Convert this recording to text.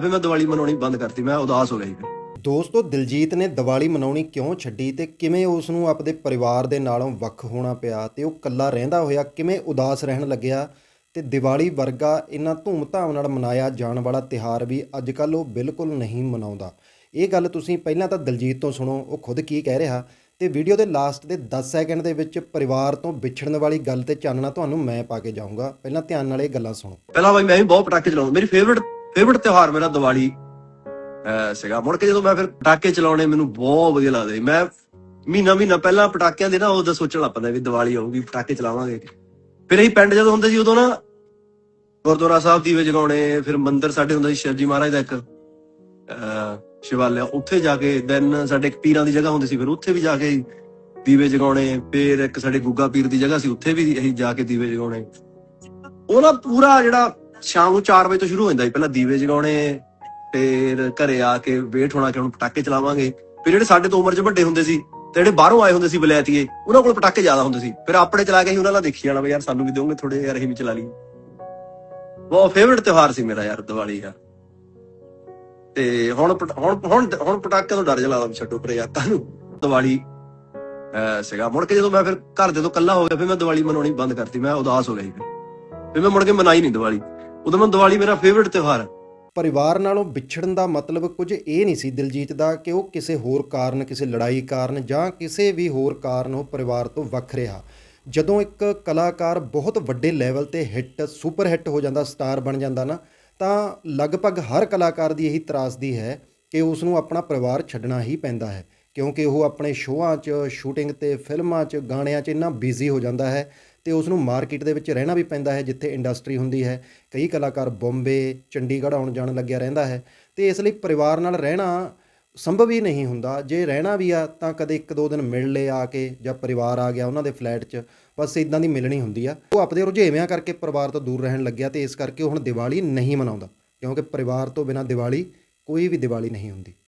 ਫਿਰ ਮੈਂ ਦੀਵਾਲੀ ਮਨਾਉਣੀ ਬੰਦ ਕਰਤੀ ਮੈਂ ਉਦਾਸ ਹੋ ਗਿਆ ਜੀ ਫਿਰ ਦੋਸਤੋ ਦਿਲਜੀਤ ਨੇ ਦੀਵਾਲੀ ਮਨਾਉਣੀ ਕਿਉਂ ਛੱਡੀ ਤੇ ਕਿਵੇਂ ਉਸ ਨੂੰ ਆਪਣੇ ਪਰਿਵਾਰ ਦੇ ਨਾਲੋਂ ਵੱਖ ਹੋਣਾ ਪਿਆ ਤੇ ਉਹ ਇਕੱਲਾ ਰਹਿੰਦਾ ਹੋਇਆ ਕਿਵੇਂ ਉਦਾਸ ਰਹਿਣ ਲੱਗਿਆ ਤੇ ਦੀਵਾਲੀ ਵਰਗਾ ਇੰਨਾ ਧੂਮ-ਧਾਮ ਨਾਲ ਮਨਾਇਆ ਜਾਣ ਵਾਲਾ ਤਿਹਾਰ ਵੀ ਅੱਜਕੱਲ ਉਹ ਬਿਲਕੁਲ ਨਹੀਂ ਮਨਾਉਂਦਾ। ਇਹ ਗੱਲ ਤੁਸੀਂ ਪਹਿਲਾਂ ਤਾਂ ਦਿਲਜੀਤ ਤੋਂ ਸੁਣੋ ਉਹ ਖੁਦ ਕੀ ਕਹਿ ਰਿਹਾ ਤੇ ਵੀਡੀਓ ਦੇ ਲਾਸਟ ਦੇ 10 ਸੈਕਿੰਡ ਦੇ ਵਿੱਚ ਪਰਿਵਾਰ ਤੋਂ ਵਿਛੜਨ ਵਾਲੀ ਗੱਲ ਤੇ ਚਾਨਣਾ ਤੁਹਾਨੂੰ ਮੈਂ ਪਾ ਕੇ ਜਾਊਂਗਾ। ਪਹਿਲਾਂ ਧਿਆਨ ਨਾਲ ਇਹ ਗੱਲਾਂ ਸੁਣੋ। ਪਹਿਲਾਂ ਬਾਈ ਮੈਂ ਵੀ ਬਹੁਤ ਪਟਾਕੇ ਚਲਾਉਂਦਾ ਮੇਰੀ ਫੇਵਰਿਟ ਫੇਵਰਿਟ ਤਿਉਹਾਰ ਮੇਰਾ ਦੀਵਾਲੀ ਸੀਗਾ। ਮੁੜ ਕੇ ਜਦੋਂ ਮੈਂ ਫਿਰ ਪਟਾਕੇ ਚਲਾਉਣੇ, ਮੈਨੂੰ ਬਹੁਤ ਵਧੀਆ ਲੱਗਦੇ ਮੈਂ ਮਹੀਨਾ ਮਹੀਨਾ ਪਹਿਲਾਂ ਪਟਾਕਿਆਂ ਦੇ ਨਾ ਉਹਦਾ ਸੋਚਣ ਲੱਗ ਪੈਂਦਾ ਵੀ ਦੀਵਾਲੀ ਆਊਗੀ, ਪਟਾਕੇ ਚਲਾਵਾਂਗੇ। ਫਿਰ ਅਸੀਂ ਪਿੰਡ ਜਦੋਂ ਹੁੰਦੇ ਸੀ, ਉਦੋਂ ਨਾ ਗੁਰਦੁਆਰਾ ਸਾਹਿਬ ਦੀਵੇ ਜਗਾਉਣੇ, ਫਿਰ ਮੰਦਿਰ ਸਾਡੇ ਹੁੰਦਾ ਸੀ ਸ਼ਿਵਜੀ ਮਹਾਰਾਜ ਦਾ ਇੱਕ, ਅਹ, ਸ਼ਿਵਾਲਿਆ। ਉੱਥੇ ਜਾ ਕੇ ਦੈਨ ਸਾਡੇ ਇੱਕ ਪੀਰਾਂ ਦੀ ਜਗ੍ਹਾ ਹੁੰਦੀ ਸੀ, ਫਿਰ ਉੱਥੇ ਵੀ ਜਾ ਕੇ ਦੀਵੇ ਜਗਾਉਣੇ। ਫਿਰ ਇੱਕ ਸਾਡੇ ਗੁੱਗਾ ਪੀਰ ਦੀ ਜਗ੍ਹਾ ਸੀ, ਉੱਥੇ ਵੀ ਅਸੀਂ ਜਾ ਕੇ ਦੀਵੇ ਜਗਾਉਣੇ। ਉਹ ਨਾ ਪੂਰਾ ਜਿਹੜਾ ਸ਼ਾਮ ਨੂੰ 4 ਵਜੇ ਤੋਂ ਸ਼ੁਰੂ ਹੋ ਜਾਂਦਾ ਸੀ ਪਹਿਲਾਂ ਦੀਵੇ ਜਗਾਉਣੇ, ਫਿਰ ਘਰੇ ਆ ਕੇ ਵੇਟ ਹੋਣਾ ਕਿ ਹੁਣ ਪਟਾਕੇ ਚਲਾਵਾਂਗੇ। ਫਿਰ ਜਿਹੜੇ ਸਾਡੇ ਤੋਂ ਉਮਰ 'ਚ ਵੱਡੇ ਹੁੰਦੇ ਸੀ ਤੇ ਜਿਹੜੇ ਬਾਹਰੋਂ ਆਏ ਹੁੰਦੇ ਸੀ ਬਲੈਤੀਏ, ਉਹਨਾਂ ਕੋਲ ਪਟਾਕੇ ਜ਼ਿਆਦਾ ਹੁੰਦੇ ਸੀ। ਫਿਰ ਆਪਣੇ ਚਲਾ ਕੇ ਹੀ ਉਹਨਾਂ ਨਾਲ ਦੇਖੀ ਜਾਣਾ ਵੀ ਯਾਰ ਸਾਨੂੰ ਵੀ ਦਿਓਗੇ ਥੋੜੇ ਯਾਰ ਅਸੀਂ ਵੀ ਚਲਾ ਲਈਏ। ਬਹੁਤ ਫੇਵਰਿਟ ਤਿਉਹਾਰ ਸੀ ਮੇਰਾ ਯਾਰ ਦੀਵਾਲੀ ਦਾ। ਤੇ ਹੁਣ ਪਟ- ਹੁਣ ਹੁਣ ਹੁਣ ਪਟਾਕੇ ਤੋਂ ਡਰ ਜਿਹਾ ਲੱਗਦਾ ਛੱਡੋ ਪਰੇ ਯਾਰ ਤੁਹਾਨੂੰ ਦੀਵਾਲੀ ਸੀਗਾ। ਮੁੜ ਕੇ ਜਦੋਂ ਮੈਂ ਫਿਰ ਘਰ ਦੇ ਤੋਂ ਇਕੱਲਾ ਹੋ ਗਿਆ, ਫਿਰ ਮੈਂ ਦੀਵਾਲੀ ਮਨਾਉਣੀ ਬੰਦ ਕਰਤੀ। ਮੈਂ ਉਦਾਸ ਹੋ ਗਿਆ ਫਿਰ। ਫਿਰ ਮੈਂ ਮੁੜ ਕੇ ਮਨਾਈ ਨਹੀਂ ਦੀਵਾਲੀ। ਉਦੋਂ ਮੈਂ ਦੀਵਾਲੀ ਮੇਰਾ ਫੇਵਰਿਟ ਤਿਉਹਾਰ ਹੈ। ਪਰਿਵਾਰ ਨਾਲੋਂ ਵਿਛੜਨ ਦਾ ਮਤਲਬ ਕੁਝ ਇਹ ਨਹੀਂ ਸੀ ਦਿਲਜੀਤ ਦਾ ਕਿ ਉਹ ਕਿਸੇ ਹੋਰ ਕਾਰਨ, ਕਿਸੇ ਲੜਾਈ ਕਾਰਨ ਜਾਂ ਕਿਸੇ ਵੀ ਹੋਰ ਕਾਰਨ ਉਹ ਪਰਿਵਾਰ ਤੋਂ ਵੱਖ ਰਿਹਾ। ਜਦੋਂ ਇੱਕ ਕਲਾਕਾਰ ਬਹੁਤ ਵੱਡੇ ਲੈਵਲ ਤੇ ਹਿੱਟ ਸੁਪਰ ਹਿੱਟ ਹੋ ਜਾਂਦਾ ਸਟਾਰ ਬਣ ਜਾਂਦਾ ਨਾ, ਤਾਂ ਲਗਭਗ ਹਰ ਕਲਾਕਾਰ ਦੀ ਇਹੀ ਤਰਾਸਦੀ ਹੈ ਕਿ ਉਸ ਨੂੰ ਆਪਣਾ ਪਰਿਵਾਰ ਛੱਡਣਾ ਹੀ ਪੈਂਦਾ ਹੈ। ਕਿਉਂਕਿ ਉਹ ਆਪਣੇ ਸ਼ੋਆਂ 'ਚ ਸ਼ੂਟਿੰਗ ਤੇ ਫਿਲਮਾਂ 'ਚ, ਗਾਣਿਆਂ 'ਚ ਇੰਨਾ ਬਿਜ਼ੀ ਹੋ ਜਾਂਦਾ ਹੈ ਤੇ ਉਸ ਨੂੰ ਮਾਰਕੀਟ ਦੇ ਵਿੱਚ ਰਹਿਣਾ ਵੀ ਪੈਂਦਾ ਹੈ, ਜਿੱਥੇ ਇੰਡਸਟਰੀ ਹੁੰਦੀ ਹੈ। ਕਈ ਕਲਾਕਾਰ ਬੰਬੇ, ਚੰਡੀਗੜ੍ਹ ਆਉਣ ਜਾਣ ਲੱਗਿਆ ਰਹਿੰਦਾ ਹੈ। ਤੇ ਇਸ ਲਈ ਪਰਿਵਾਰ ਨਾਲ ਰਹਿਣਾ ਸੰਭਵ ਹੀ ਨਹੀਂ ਹੁੰਦਾ। ਜੇ ਰਹਿਣਾ ਵੀ ਆ, ਤਾਂ ਕਦੇ ਇੱਕ ਦੋ ਦਿਨ ਮਿਲ ਲਏ ਆ ਕੇ, ਜਾਂ ਪਰਿਵਾਰ ਆ ਗਿਆ ਉਹਨਾਂ ਦੇ ਫਲੈਟ 'ਚ, ਬਸ ਇਦਾਂ ਦੀ ਮਿਲਣੀ ਹੁੰਦੀ ਆ। ਉਹ ਆਪਣੇ ਰੁਝੇਵਿਆਂ ਕਰਕੇ ਪਰਿਵਾਰ ਤੋਂ ਦੂਰ ਰਹਿਣ ਲੱਗਿਆ ਤੇ ਇਸ ਕਰਕੇ ਉਹ ਹੁਣ ਦੀਵਾਲੀ ਨਹੀਂ ਮਨਾਉਂਦਾ। ਕਿਉਂਕਿ ਪਰਿਵਾਰ ਤੋਂ ਬਿਨਾਂ ਦੀਵਾਲੀ ਕੋਈ ਵੀ ਦੀਵਾਲੀ ਨਹੀਂ ਹੁੰਦੀ।